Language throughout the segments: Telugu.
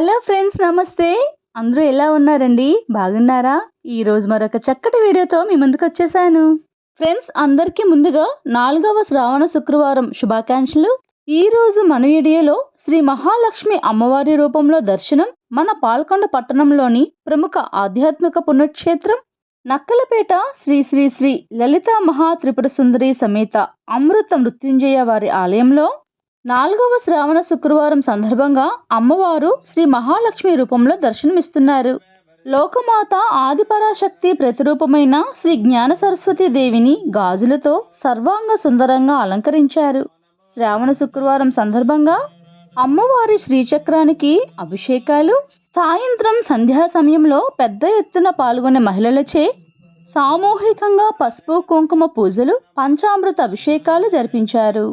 హలో ఫ్రెండ్స్ నమస్తే. అందరూ ఎలా ఉన్నారండి? బాగున్నారా? ఈరోజు మరొక చక్కటి వీడియోతో మీ ముందుకు వచ్చేసాను. ఫ్రెండ్స్ అందరికీ ముందుగా నాలుగవ శ్రావణ శుక్రవారం శుభాకాంక్షలు. ఈరోజు మన వీడియోలో శ్రీ మహాలక్ష్మి అమ్మవారి రూపంలో దర్శనం మన పాల్కొండ పట్టణంలోని ప్రముఖ ఆధ్యాత్మిక పుణ్యక్షేత్రం నక్కలపేట శ్రీ శ్రీ శ్రీ లలిత మహా త్రిపుర సుందరి సమేత అమృత మృత్యుంజయ వారి ఆలయంలో నాలుగవ శ్రావణ శుక్రవారం సందర్భంగా అమ్మవారు శ్రీ మహాలక్ష్మి రూపంలో దర్శనమిస్తున్నారు. లోకమాత ఆదిపరాశక్తి ప్రతిరూపమైన శ్రీ జ్ఞాన సరస్వతి దేవిని గాజులతో సర్వాంగ సుందరంగా అలంకరించారు. శ్రావణ శుక్రవారం సందర్భంగా అమ్మవారి శ్రీచక్రానికి అభిషేకాలు సాయంత్రం సంధ్యా సమయంలో పెద్ద ఎత్తున పాల్గొనే మహిళలచే సామూహికంగా పసుపు కుంకుమ పూజలు పంచామృత అభిషేకాలు జరిపించారు.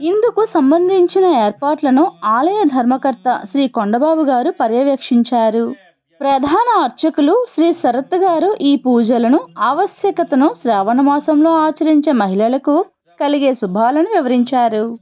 ఇందుకు సంబంధించిన ఏర్పాట్లను ఆలయ ధర్మకర్త శ్రీ కొండబాబు గారు పర్యవేక్షించారు. ప్రధాన అర్చకులు శ్రీ శరత్ గారు ఈ పూజలను ఆవశ్యకతను శ్రావణ మాసంలో ఆచరించే మహిళలకు కలిగే శుభాలను వివరించారు.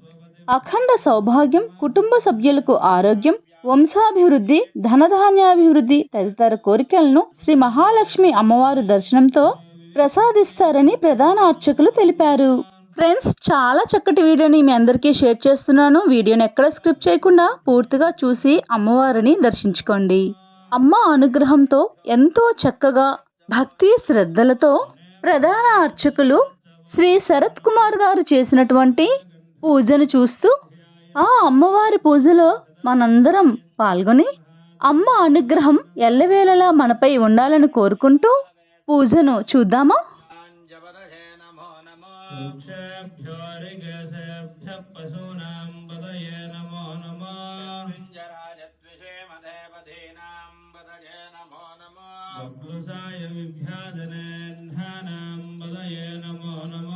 అఖండ సౌభాగ్యం కుటుంబ సభ్యులకు ఆరోగ్యం వంశాభివృద్ధి ధనధాన్యాభివృద్ధి తదితర కోరికలను శ్రీ మహాలక్ష్మి అమ్మవారు దర్శనంతో ప్రసాదిస్తారని ప్రధాన అర్చకులు తెలిపారు. ఫ్రెండ్స్ చాలా చక్కటి వీడియోని మీ అందరికీ షేర్ చేస్తున్నాను. వీడియోని ఎక్కడ స్క్రిప్ట్ చేయకుండా పూర్తిగా చూసి అమ్మవారిని దర్శించుకోండి. అమ్మ అనుగ్రహంతో ఎంతో చక్కగా భక్తి శ్రద్ధలతో ప్రధాన అర్చకులు శ్రీ శరత్ కుమార్ గారు చేసినటువంటి పూజను చూస్తూ ఆ అమ్మవారి పూజలో మనందరం పాల్గొని అమ్మ అనుగ్రహం ఎల్లవేళలా మనపై ఉండాలని కోరుకుంటూ పూజను చూద్దామా? मोक्षेभ्यो ऋगसेभ्यः पशूनाम् वदये नमो नमः। राजद्विषेमदेवधीनाम् वदये नमो नमः। नमो नम।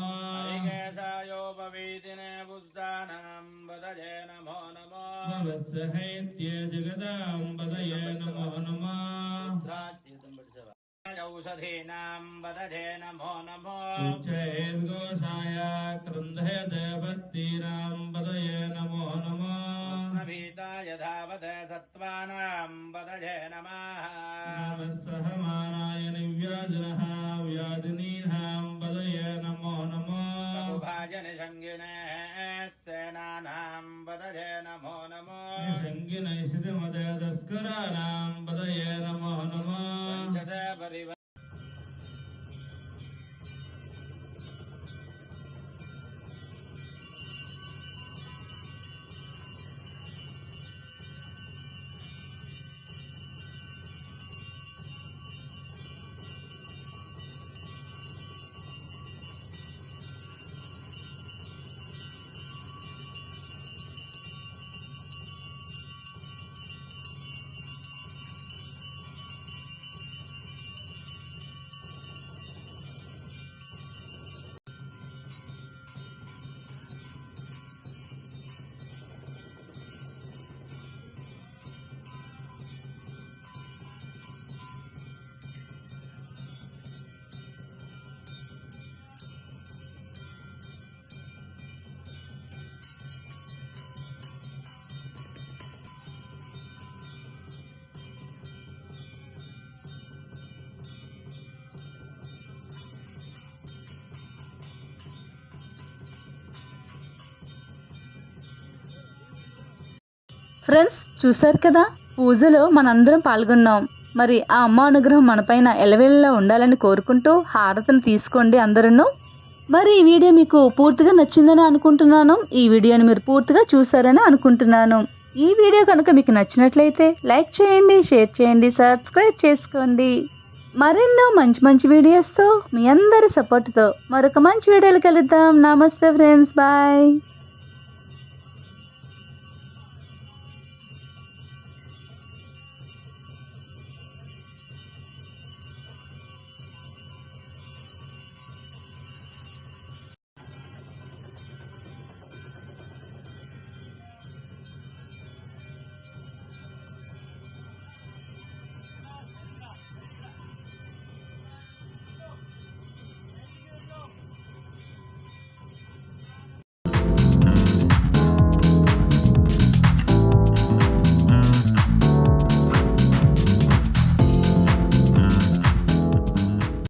ऋगेशायोपवीतिने पुस्तानाम् वदये नमो नम। वस्सहैत्ये जगदाम् वदये नमो नम। औषधीनां पदये नमो नमो उच्चैर्घोषाय क्रन्धे देवत्तीनां पदये नमो नमः कृष्णभीताय धावते सत्त्वानां पदये नमः नमः सहमानाय निव्याजनः व्याधिनीनां पदये नमो नमः बहुभाजनिषङ्गिने सेनानां पदये नमो नमो शङ्गिनैषितमदय तस्कराणां पदये नमो नमः पञ्चदे परिव ఫ్రెండ్స్ చూశారు కదా? పూజలో మనందరం పాల్గొన్నాం. మరి ఆ అమ్మ అనుగ్రహం మనపైన ఎలవేళలా ఉండాలని కోరుకుంటూ హారతిని తీసుకోండి అందరూ మరి ఈ వీడియో మీకు పూర్తిగా నచ్చిందని అనుకుంటున్నాను. ఈ వీడియోని మీరు పూర్తిగా చూసారని అనుకుంటున్నాను. ఈ వీడియో కనుక మీకు నచ్చినట్లయితే లైక్ చేయండి షేర్ చేయండి సబ్స్క్రైబ్ చేసుకోండి. మరెన్నో మంచి మంచి వీడియోస్తో మీ అందరి సపోర్ట్తో మరొక మంచి వీడియోలు కలుద్దాం. నమస్తే ఫ్రెండ్స్ బాయ్